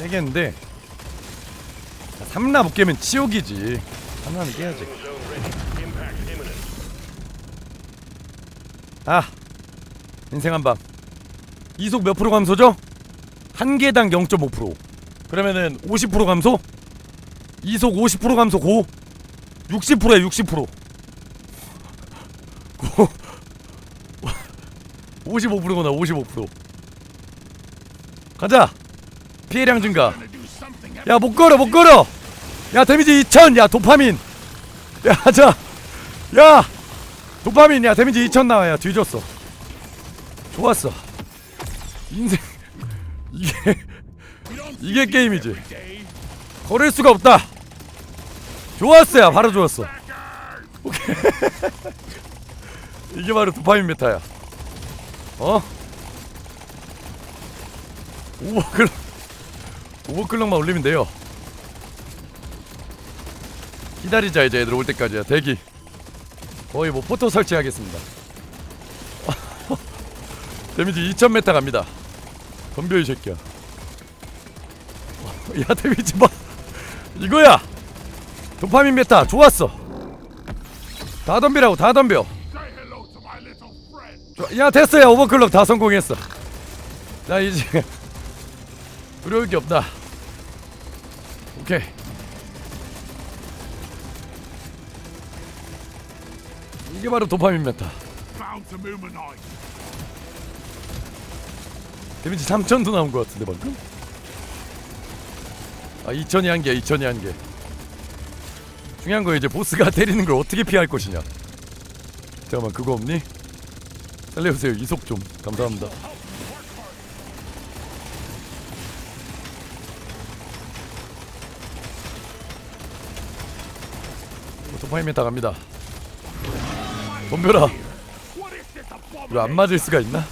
깨겠는데. 3라 못 깨면 지옥이지. 3라는 깨야지. 아 인생 한방. 이속 몇 프로 감소죠? 한 개당 0.5% 그러면은 50% 감소? 이속 50% 감소 고? 60%야 60% 고? 55%구나 55% 가자 피해량 증가. 야 못 걸어 못 걸어. 야 데미지 2000 야 도파민. 야자야 도파민. 야 데미지 2000 나와. 야 뒤졌어. 좋았어. 인생 이게 이게 게임이지. 걸을 수가 없다. 좋았어야 바로 좋았어. 오케이. 이게 바로 도파민 메타야. 어? 오버클럭 오버클럭만 올리면 돼요. 기다리자 이제 애들 올 때까지야. 대기. 거의 뭐 포토 설치하겠습니다. 데미지 2000m 갑니다. 덤벼 이 새끼야. 야 데미지 봐. 이거야! 도파민 메타 좋았어. 다 덤비라고 다 덤벼. 야 됐어요 오버클럭 다 성공했어. 나 이제 두려울 게 없다 오케이 이게 바로 도파민 메타. 데미지 3000도 나온 것 같은데 방금? 아 2000이 한 개야 2000이 한 개. 중요한 거 이제 보스가 때리는 걸 어떻게 피할 것이냐. 잠깐만 그거 없니? 살려주세요 이속 좀. 감사합니다 도파민 메타 갑니다 덤벼라 이거 안 맞을 수가 있나?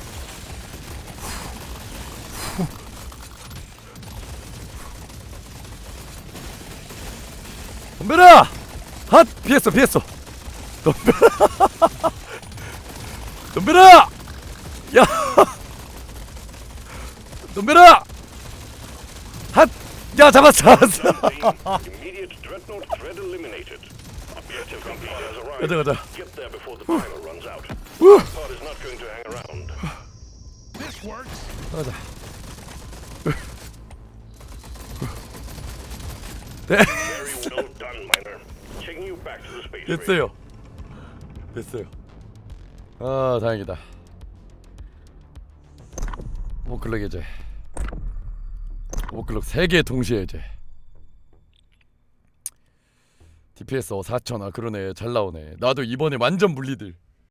덤벼라! 핫! 피했어 피했어 덤벼라 덤벼라! 야! 덤벼라! 핫! 야 잡았어 잡았어 가자 가자 Get there before the timer runs out. 우! Pod is not going to hang around. 가자 네 Very well done, miner. Taking you back to the space station. 됐어요 됐어요 아 다행이다 오버클럭 이제 오버클럭 3개 동시에 이제 DPS 어 4천 아 그러네. 잘 나오네. 나도 이번에 완전 물리들